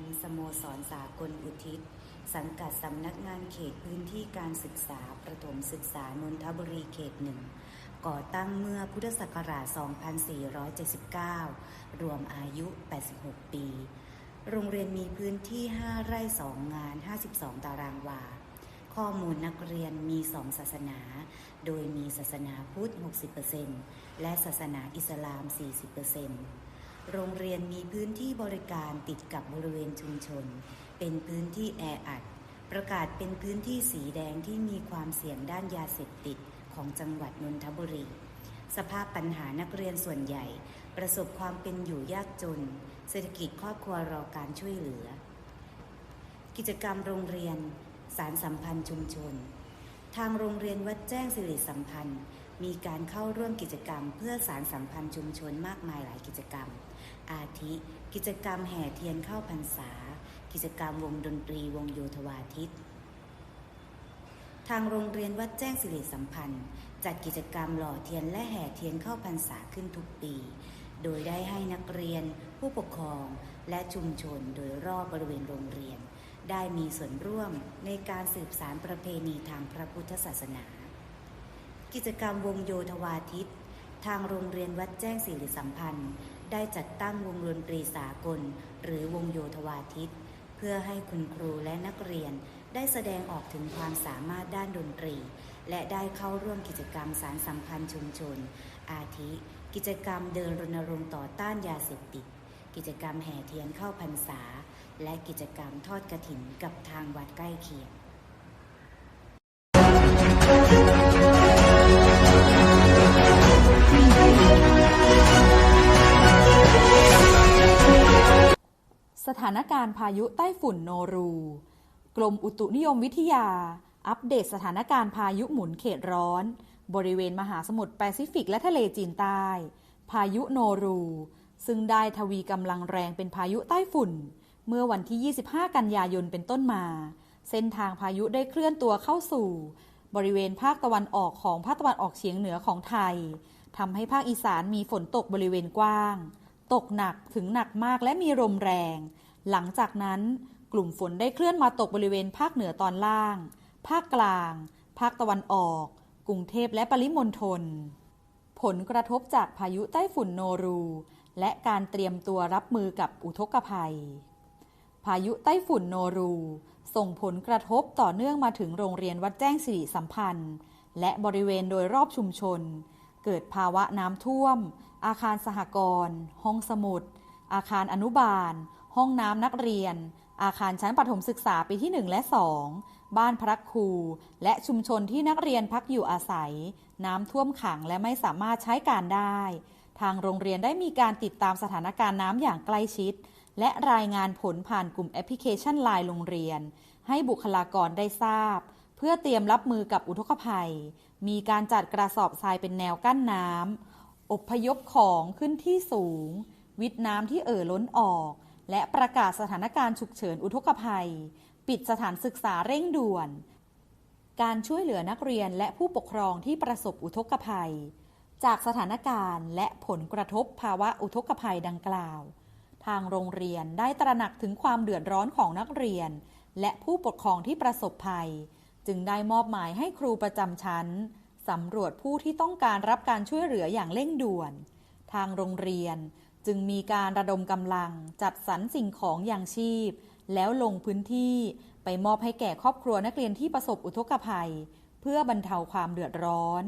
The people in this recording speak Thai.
แจ้งสิริสัมพันธ์สโมสรสากลอุทิศ สังกัดสำนักงานเขตพื้นที่การศึกษา ประถมศึกษานนทบุรีเขตหนึ่งก่อตั้งเมื่อพุทธศักราช 2479 รวมอายุ 86 ปี โรงเรียนมีพื้นที่ 5 ไร่ 2 งาน 52 ตารางวา ข้อมูลนักเรียนมี 2 ศาสนา โดยมีศาสนาพุทธ 60%และศาสนาอิสลาม 40% โรงเรียนมีพื้นที่บริการติดกับบริเวณชุมชน เป็นพื้นที่แออัด ประกาศเป็นพื้นที่สีแดงที่มีความเสี่ยงด้านยาเสพติดของจังหวัดนนทบุรี สภาพปัญหานักเรียนส่วนใหญ่ ประสบความเป็นอยู่ยากจน เศรษฐกิจครอบครัวรอการช่วยเหลือ กิจกรรมโรงเรียน สารสัมพันธ์ชุมชน ทางโรงเรียนวัดแจ้งสิริสัมพันธ์ มีการเข้าร่วมกิจกรรม เพื่อสารสัมพันธ์ชุมชนมากมายหลายกิจกรรม อาทิ กิจกรรมแห่เทียนเข้าพรรษา กิจกรรมวงดนตรีวงโยธวาทิต ทางโรงเรียนวัดแจ้งสิริสัมพันธ์ จัดกิจกรรมหล่อเทียนและแห่เทียนเข้าพรรษาขึ้นทุกปี โดยได้ให้นักเรียน ผู้ปกครองและชุมชนโดยรอบบริเวณโรงเรียน ได้มีส่วนร่วมในการสืบสารประเพณีทางพระพุทธศาสนา กิจกรรมวงโยธวาทิต ทางโรงเรียนวัดแจ้งสิริสัมพันธ์ ได้จัดตั้งวงดนตรีสากล หรือวงโยธวาทิต เพื่อให้คุณครูและนักเรียนได้แสดงออกถึงความสามารถด้านดนตรี และได้เข้าร่วมกิจกรรมสารสัมพันธ์ชุมชน อาทิ กิจกรรมเดินรณรงค์ต่อต้านยาเสพติด กิจกรรมแห่เทียนเข้าพรรษา และกิจกรรมทอดกระถินกับทางวัดใกล้เคียง สถานการณ์พายุใต้ฝุ่นโนรู กรมอุตุนิยมวิทยา อัปเดตสถานการณ์พายุหมุนเขตร้อน บริเวณมหาสมุทรแปซิฟิกและทะเลจีนใต้ พายุโนรู ซึ่งได้ทวีกำลังแรงเป็นพายุใต้ฝุ่น เมื่อวันที่ 25 กันยายนเป็นต้นมา เส้นทางพายุได้เคลื่อนตัวเข้าสู่ บริเวณภาคตะวันออกของภาคตะวันออกเฉียงเหนือของไทยทำให้ภาคอีสานมีฝนตกบริเวณกว้าง ตกหนักถึงหนักมากและมีลมแรง หลังจากนั้นกลุ่มฝนได้เคลื่อนมาตกบริเวณภาคเหนือตอนล่าง ภาคกลาง ภาคตะวันออก กรุงเทพและปริมณฑล ผลกระทบจากพายุใต้ฝุ่นโนรู และการเตรียมตัวรับมือกับอุทกภัย พายุไต้ฝุ่นโนรู ส่งผลกระทบต่อเนื่องมาถึงโรงเรียนวัดแจ้งสิริสัมพันธ์ และบริเวณโดยรอบชุมชน เกิดภาวะน้ำท่วม อาคารสหกรณ์ ห้องสมุด อาคารอนุบาล ห้องน้ำนักเรียน อาคารชั้นประถมศึกษาปีที่ 1 และ 2 บ้านพระครู และชุมชนที่นักเรียนพักอยู่อาศัย น้ำท่วมขังและไม่สามารถใช้การได้ ทางโรงเรียนได้มีการติดตามสถานการณ์น้ำอย่างใกล้ชิด และรายงานผลผ่านกลุ่มแอปพลิเคชันไลน์โรงเรียน ให้บุคลากรได้ทราบ เพื่อเตรียมรับมือกับอุทกภัย มีการจัดกระสอบทรายเป็นแนวกั้นน้ำ อพยพของขึ้นที่สูง วิดน้ำที่เอ่อล้นออก และประกาศสถานการณ์ฉุกเฉินอุทกภัย ปิดสถานศึกษาเร่งด่วน การช่วยเหลือนักเรียนและผู้ปกครองที่ประสบอุทกภัย จากสถานการณ์และผลกระทบภาวะอุทกภัยดังกล่าว ทางโรงเรียนได้ตระหนักถึงความเดือดร้อนของนักเรียน และผู้ปกครองที่ประสบภัย จึงได้มอบหมายให้ครูประจำชั้น สำรวจผู้ที่ต้องการรับการช่วยเหลืออย่างเร่งด่วน ทางโรงเรียนจึงมีการระดมกำลังจัดสรรสิ่งของอย่างชีพ แล้วลงพื้นที่ไปมอบให้แก่ครอบครัวนักเรียนที่ประสบอุทกภัย เพื่อบรรเทาความเดือดร้อน